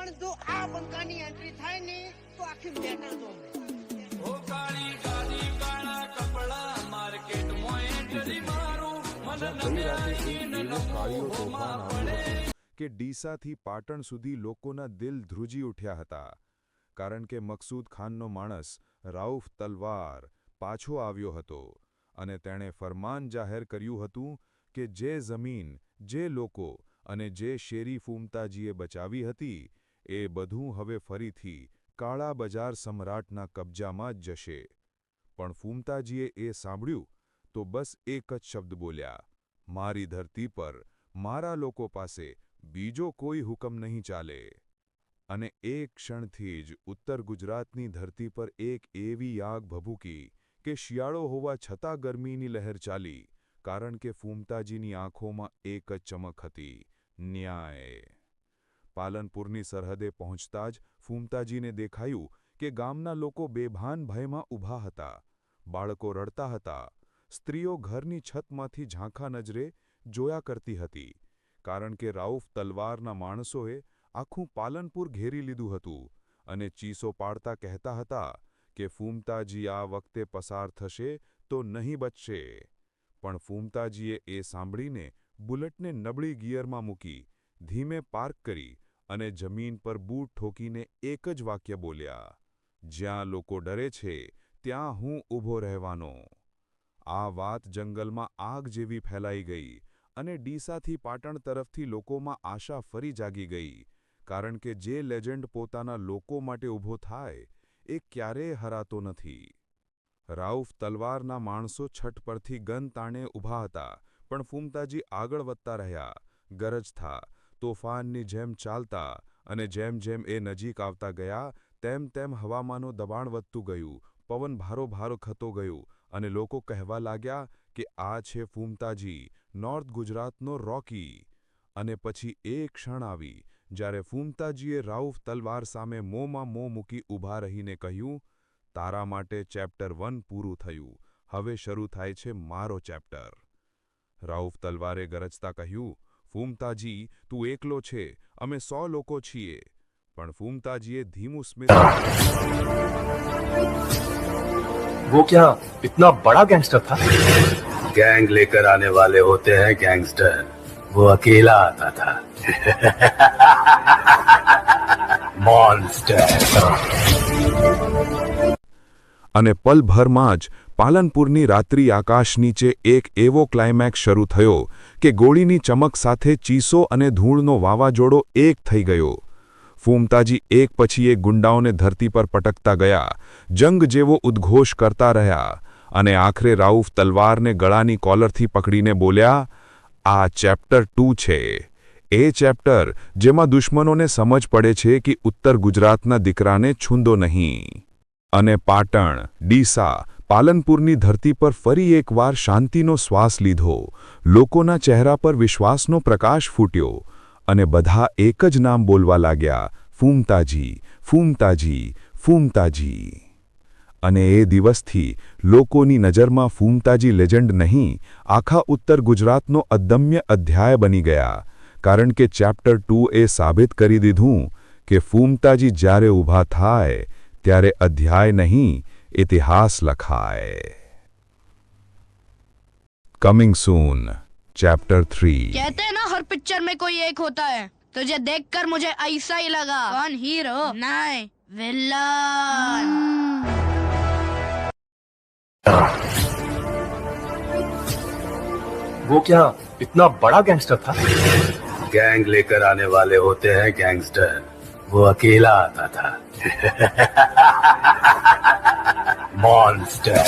પણ જો આ બંકાની એન્ટ્રી થાય ને તો આખી મેટર જો ઓ કાળી ગાડી કાળા કપડા માર્કેટમાં એન્ટ્રી મારું. મન તોફાન આવ્યો કે ડીસાથી પાટણ સુધી લોકોના દિલ ધ્રુજી ઉઠ્યા હતા. કારણ કે મકસૂદ ખાનનો માણસ રાઉફ તલવાર પાછો આવ્યો હતો અને તેણે ફરમાન જાહેર કર્યું હતું કે જે જમીન જે લોકો અને જે શેરી ફૂમતાજીએ બચાવી હતી એ બધું હવે ફરીથી કાળા બજાર સમ્રાટના કબજામાં જ જશે. પણ ફૂમતાજીએ એ સાંભળ્યું તો બસ એક જ શબ્દ બોલ્યા, મારી ધરતી પર મારા લોકો પાસે બીજો કોઈ હુકમ નહીં ચાલે. અને એક ક્ષણથી જ ઉત્તર ગુજરાતની ધરતી પર એક એવી આગ ભભૂકી કે શિયાળો હોવા છતાં ગરમીની લહેર ચાલી, કારણ કે ફૂમતાજીની આંખોમાં એક જ ચમક હતી, ન્યાય. પાલનપુરની સરહદે પહોંચતા જ ફૂમતાજીને દેખાયું કે ગામના લોકો બેભાન ભયમાં ઊભા હતા. બાળકો રડતા હતા. સ્ત્રીઓ ઘરની છતમાંથી ઝાંખા નજરે જોયા કરતી હતી. કારણ કે રાઉફ તલવારના માણસોએ આખું પાલનપુર ઘેરી લીધું હતું અને ચીસો પાડતા કહેતા હતા કે ફૂમતાજી આ વખતે પસાર થશે તો નહીં બચશે. પણ ફૂમતાજીએ એ સાંભળીને બુલેટને નબળી ગિયરમાં મૂકી ધીમે પાર્ક કરી અને જમીન પર બૂટ ઠોકીને એક જ વાક્ય બોલ્યા, જ્યાં લોકો ડરે છે, ત્યાં હું ઊભો રહેવાનો. આ વાત જંગલમાં આગ જેવી ફેલાઈ ગઈ અને ડીસાથી પાટણ તરફથી લોકોમાં આશા ફરી જાગી ગઈ, કારણ કે જે લેજન્ડ પોતાના લોકો માટે ઊભો થાય, એ ક્યારેય હરાતો નથી. રાઉફ તલવારના માણસો છઠ પરથી ગન તાણે ઊભા હતા, પણ ફૂમતાજી આગળ વધતા રહ્યા ગરજતા તોફાનની જેમ ચાલતા અને જેમ જેમ એ નજીક આવતા ગયા, તેમ તેમ હવામાનો દબાણ વધતું ગયું, પવન ભારો ભારો થતો ગયું અને લોકો કહેવા લાગ્યા કે આ છે ફૂમતાજી, નોર્થ ગુજરાતનો રોકી. અને પછી એ ક્ષણ આવી, જ્યારે ફૂમતાજીએ રાઉફ તલવાર સામે મોંમાં મોં મૂકી ઊભા રહીને કહ્યું, તારા માટે ચેપ્ટર વન પૂરું થયું. હવે શરૂ થાય છે મારો ચેપ્ટર. રાઉફ તલવારે ગરજતા કહ્યું ફૂમતાજી તું એકલો છે અમે સો લોકો છીએ પણ ફૂમતાજીએ ધીમું સ્મિત वो क्या इतना बड़ा गैंगस्टर था गैंग लेकर आने वाले होते हैं गैंगस्टर वो अकेला आता था मॉन्स्टर અને પલભરમાં જ પાલનપુરની રાત્રિ આકાશ નીચે એક એવો ક્લાઇમેક્સ શરૂ થયો કે ગોળીની ચમક સાથે ચીસો અને ધૂળનો વાવાઝોડો એક થઈ ગયો. ફૂમતાજી એક પછી એક ગુંડાઓને ધરતી પર પટકતા ગયા, જંગ જેવો ઉદ્ઘોષ કરતા રહ્યા અને આખરે રાઉફ તલવારને ગળાની કોલરથી પકડીને બોલ્યા, આ ચેપ્ટર ટુ છે. એ ચેપ્ટર જેમાં દુશ્મનોને સમજ પડે છે કે ઉત્તર ગુજરાતના દીકરાને છૂંદો નહીં. અને પાટણ, ડીસા, પાલનપુરની ધરતી પર ફરી એકવાર શાંતિનો શ્વાસ લીધો. લોકોના ચહેરા પર વિશ્વાસનો પ્રકાશ ફૂટ્યો અને બધા એક જ નામ બોલવા લાગ્યા, ફૂમતાજી ફૂમતાજી ફૂમતાજી. અને એ દિવસથી લોકોની નજરમાં ફૂમતાજી લેજન્ડ નહીં, આખા ઉત્તર ગુજરાતનો અદમ્ય અધ્યાય બની ગયા. કારણ કે ચેપ્ટર ટુ એ સાબિત કરી દીધું કે ફૂમતાજી જ્યારે ઊભા થાય ત્યારે અધ્યાય નહીં ઇતિહાસ લખાય કમિંગ સૂન ચેપ્ટર થ્રી कहते हैं ना हर पिक्चर में कोई एक होता है तुझे देखकर मुझे ऐसा ही लगा कौन हीरो नहीं विलन वो क्या इतना बड़ा गैंगस्टर था गैंग लेकर आने वाले होते हैं गैंगस्टर वो अकेला आता था मॉन्स्टर